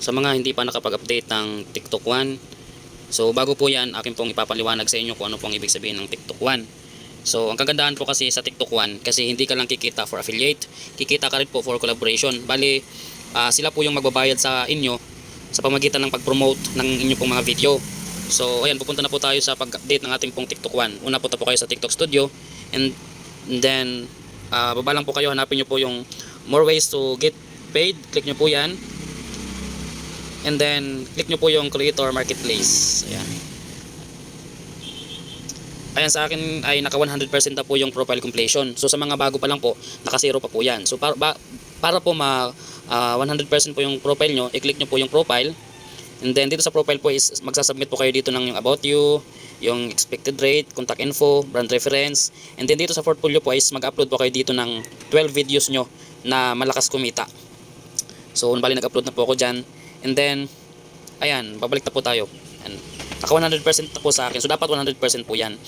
Sa mga hindi pa nakapag-update ng TikTok One, so bago po yan, akin pong ipapaliwanag sa inyo kung ano pong ibig sabihin ng TikTok One. So, ang kagandahan po kasi sa TikTok One, kasi hindi ka lang kikita for affiliate, kikita ka rin po for collaboration. Bali, ah, sila po yung magbabayad sa inyo sa pamagitan ng pag-promote ng inyo pong mga video. So, ayan, pupunta na po tayo sa pag-update ng ating pong TikTok One. Una punta po kayo sa TikTok Studio and then ah, baba lang po kayo, hanapin nyo po yung more ways to get paid. Click nyo po yan. And then, click nyo po yung Creator Marketplace. Ayan. Ayan sa akin ay naka 100% na po yung profile completion. So sa mga bago pa lang po, naka 0 pa po yan. So para, ba, para po ma ah, 100% po yung profile nyo, i-click nyo po yung profile. And then dito sa profile po is magsasubmit po kayo dito ng yung about you, yung expected rate, contact info, brand reference. And then dito sa portfolio po is mag-upload po kayo dito ng 12 videos nyo na malakas kumita. So bali nag-upload na po ako dyan. And then, ayan, babalik na po tayo. Ayan. Naka 100% na po sa akin. So dapat 100% po yan.